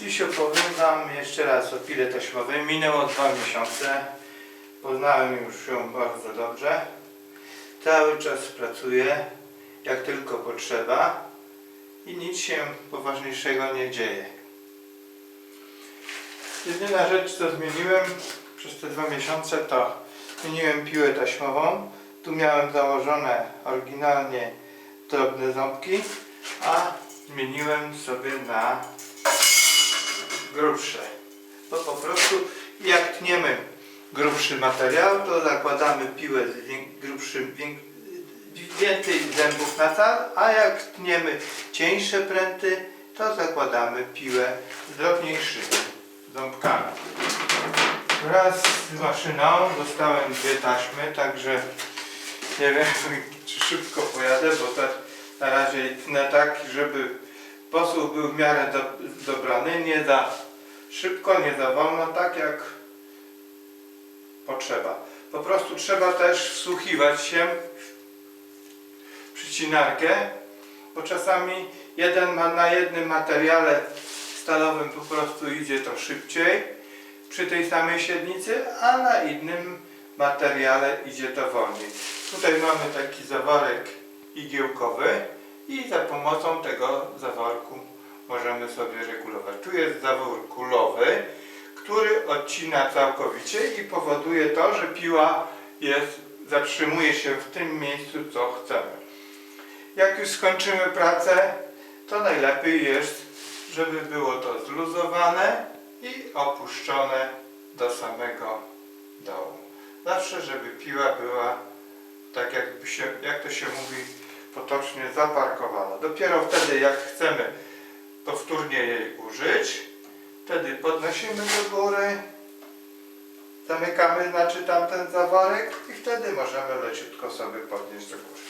Dziś opowiem Wam jeszcze raz o pile taśmowej. Minęło dwa miesiące. Poznałem już ją bardzo dobrze. Cały czas pracuję jak tylko potrzeba i nic się poważniejszego nie dzieje. Jedyna rzecz, co zmieniłem przez te dwa miesiące, to zmieniłem piłę taśmową. Tu miałem założone oryginalnie drobne ząbki, a zmieniłem sobie na grubsze. Bo po prostu jak tniemy grubszy materiał, to zakładamy piłę z grubszym, wię- więcej zębów na cal, a jak tniemy cieńsze pręty, to zakładamy piłę z drobniejszymi ząbkami. Wraz z maszyną dostałem dwie taśmy, także nie wiem czy szybko pojadę, bo to na razie tnę tak, żeby posłuch był w miarę do, dobrany, nie za szybko, nie za wolno, tak jak potrzeba. Po prostu trzeba też wsłuchiwać się w przycinarkę, bo czasami jeden ma na jednym materiale stalowym po prostu idzie to szybciej przy tej samej średnicy, a na innym materiale idzie to wolniej. Tutaj mamy taki zaworek igiełkowy i za pomocą tego zaworku możemy sobie regulować. Tu jest zawór kulowy, który odcina całkowicie i powoduje to, że piła jest, zatrzymuje się w tym miejscu, co chcemy. Jak już skończymy pracę, to najlepiej jest, żeby było to zluzowane i opuszczone do samego dołu. Zawsze, żeby piła była tak jakby się, jak to się mówi potocznie, zaparkowana. Dopiero wtedy, jak chcemy powtórnie jej użyć, wtedy podnosimy do góry, zamykamy znaczy tamten zaworek i wtedy możemy leciutko sobie podnieść do góry.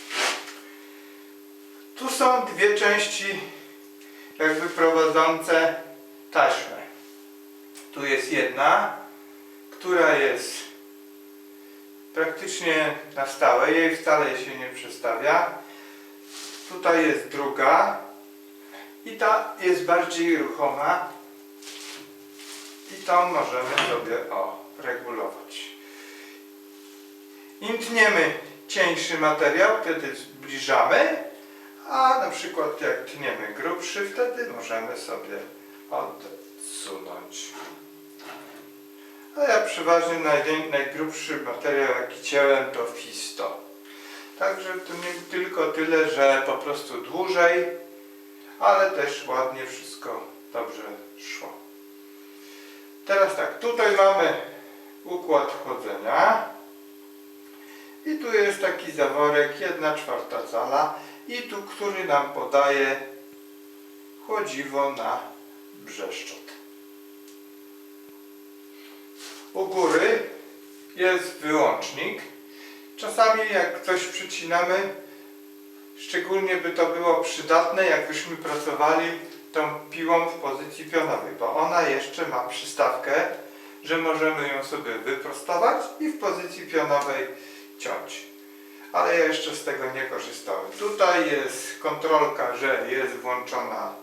Tu są dwie części jakby prowadzące taśmę. Tu jest jedna, która jest praktycznie na stałe, jej wcale się nie przestawia. Tutaj jest druga i ta jest bardziej ruchoma i tą możemy sobie o, regulować. Im tniemy cieńszy materiał, wtedy zbliżamy, a na przykład jak tniemy grubszy, wtedy możemy sobie odsunąć. A ja przeważnie najwię- najgrubszy materiał jaki cięłem to fisto. Także to nie tylko tyle, że po prostu dłużej, ale też ładnie wszystko dobrze szło. Teraz tak, tutaj mamy układ wchodzenia i tu jest taki zaworek 1 czwarta cala i tu, który nam podaje chłodziwo na brzeszczot. U góry jest wyłącznik. Czasami jak coś przycinamy, szczególnie by to było przydatne, jakbyśmy pracowali tą piłą w pozycji pionowej, bo ona jeszcze ma przystawkę, że możemy ją sobie wyprostować i w pozycji pionowej ciąć. Ale ja jeszcze z tego nie korzystałem. Tutaj jest kontrolka, że jest włączona,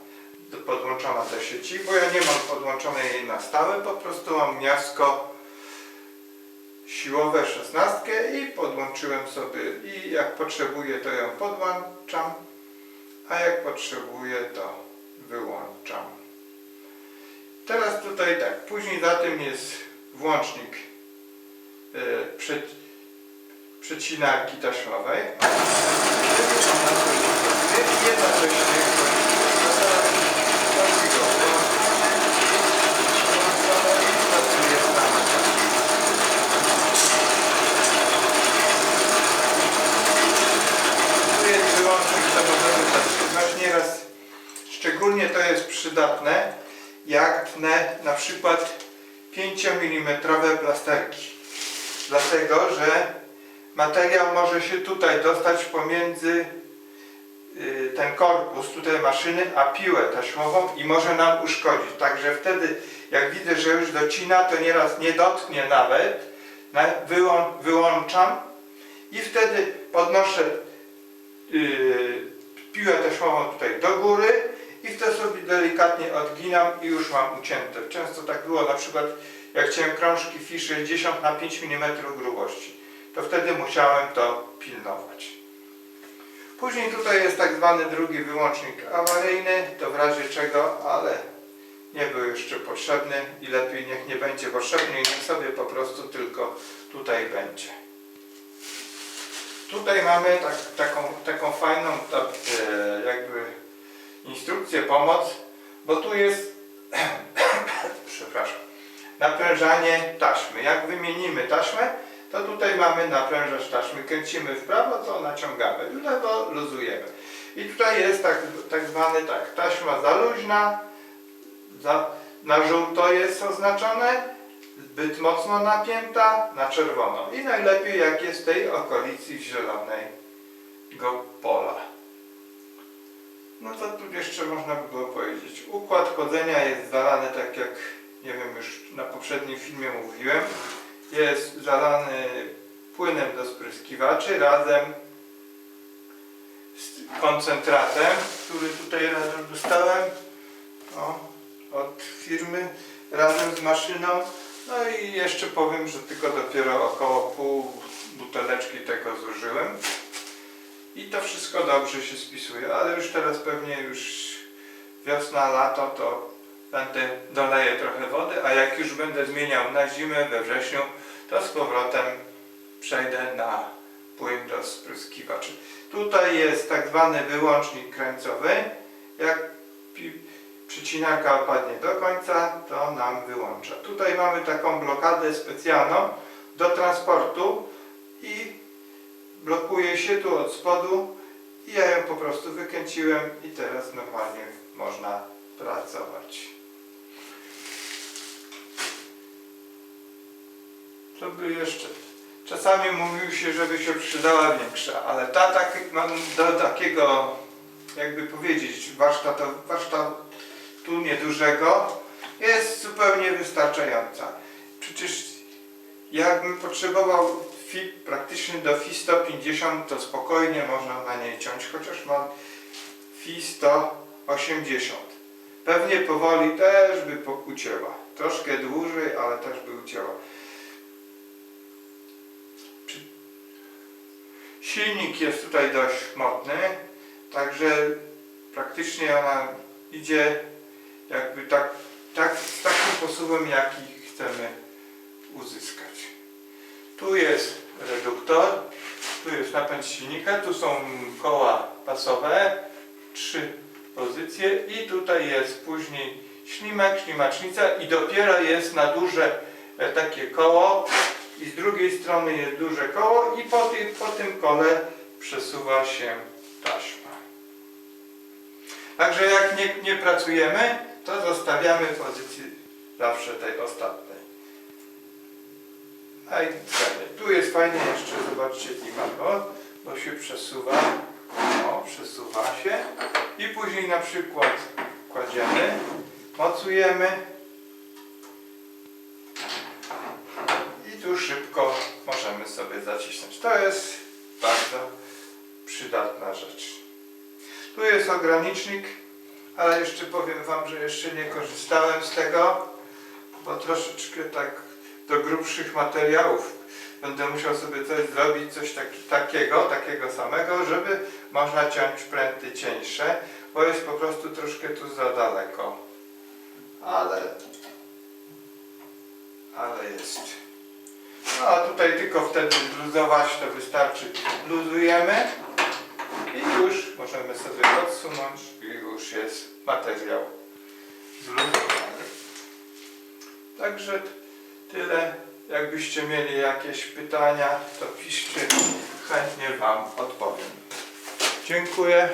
podłączona do sieci, bo ja nie mam podłączonej jej na stałe, po prostu mam miasto siłowe szesnastkę i podłączyłem sobie i jak potrzebuję to ją podłączam, a jak potrzebuję to wyłączam. Teraz tutaj tak, później za tym jest włącznik prze, przecinarki taśmowej. Jednocześnie pracuje sama. Tu jest wyłącznik, to możemy zatrzymać nieraz. Szczególnie to jest przydatne, jak tnę na przykład 5 mm plasterki. Dlatego, że materiał może się tutaj dostać pomiędzy y, ten korpus tutaj maszyny, a piłę taśmową i może nam uszkodzić. Także wtedy, jak widzę, że już docina, to nieraz nie dotknie nawet, na- wyłą- wyłączam i wtedy podnoszę yy, piłę taśmową tutaj do góry i to sobie delikatnie odginam i już mam ucięte. Często tak było, na przykład jak chciałem krążki FI 60 na 5 mm grubości, to wtedy musiałem to pilnować. Później tutaj jest tak zwany drugi wyłącznik awaryjny, to w razie czego, ale nie był jeszcze potrzebny i lepiej niech nie będzie potrzebny i niech sobie po prostu tylko tutaj będzie. Tutaj mamy tak, taką, taką fajną ta, e, jakby instrukcję, pomoc, bo tu jest przepraszam, naprężanie taśmy. Jak wymienimy taśmę, to tutaj mamy naprężacz taśmy. Kręcimy w prawo, to naciągamy, w lewo luzujemy. I tutaj jest tak, tak zwany tak, taśma za luźna, za, na żółto jest oznaczone, zbyt mocno napięta, na czerwono. I najlepiej jak jest w tej okolicy zielonego pola. No co tu jeszcze można by było powiedzieć? Układ chodzenia jest zalany tak jak, nie wiem, już na poprzednim filmie mówiłem. Jest zalany płynem do spryskiwaczy razem z koncentratem, który tutaj razem dostałem o, od firmy, razem z maszyną. No i jeszcze powiem, że tylko dopiero około pół buteleczki tego zużyłem. I to wszystko dobrze się spisuje, ale już teraz pewnie już wiosna, lato, to będę doleję trochę wody, a jak już będę zmieniał na zimę we wrześniu, to z powrotem przejdę na płyn do spryskiwaczy. Tutaj jest tak zwany wyłącznik krańcowy. Jak przycinarka opadnie do końca, to nam wyłącza. Tutaj mamy taką blokadę specjalną do transportu blokuje się tu od spodu i ja ją po prostu wykręciłem i teraz normalnie można pracować. Co by jeszcze? Czasami mówił się, żeby się przydała większa, ale ta tak, mam do takiego, jakby powiedzieć, warsztatu, warsztatu niedużego jest zupełnie wystarczająca. Przecież jakbym potrzebował Praktycznie do FI 150, to spokojnie można na niej ciąć, chociaż mam FI 180. Pewnie powoli też by ucięła. Troszkę dłużej, ale też by ucięła. Silnik jest tutaj dość mocny, także praktycznie ona idzie jakby tak, tak z takim posuwem, jaki chcemy uzyskać. Tu jest reduktor, tu jest napęd silnika, tu są koła pasowe, trzy pozycje i tutaj jest później ślimak, ślimacznica i dopiero jest na duże e, takie koło i z drugiej strony jest duże koło i po, ty, po tym kole przesuwa się taśma. Także jak nie, nie pracujemy, to zostawiamy pozycję zawsze tej ostatniej. Fajnie. Tu jest fajnie jeszcze, zobaczcie, imago, bo się przesuwa. O, przesuwa się. I później na przykład kładziemy, mocujemy. I tu szybko możemy sobie zacisnąć. To jest bardzo przydatna rzecz. Tu jest ogranicznik, ale jeszcze powiem Wam, że jeszcze nie korzystałem z tego, bo troszeczkę tak do grubszych materiałów będę musiał sobie coś zrobić, coś taki, takiego, takiego samego, żeby można ciąć pręty cieńsze, bo jest po prostu troszkę tu za daleko. Ale, ale jest. No a tutaj tylko wtedy luzować to wystarczy. Luzujemy i już możemy sobie odsunąć i już jest materiał zluzowany. Także tyle. Jakbyście mieli jakieś pytania, to piszcie, chętnie Wam odpowiem. Dziękuję.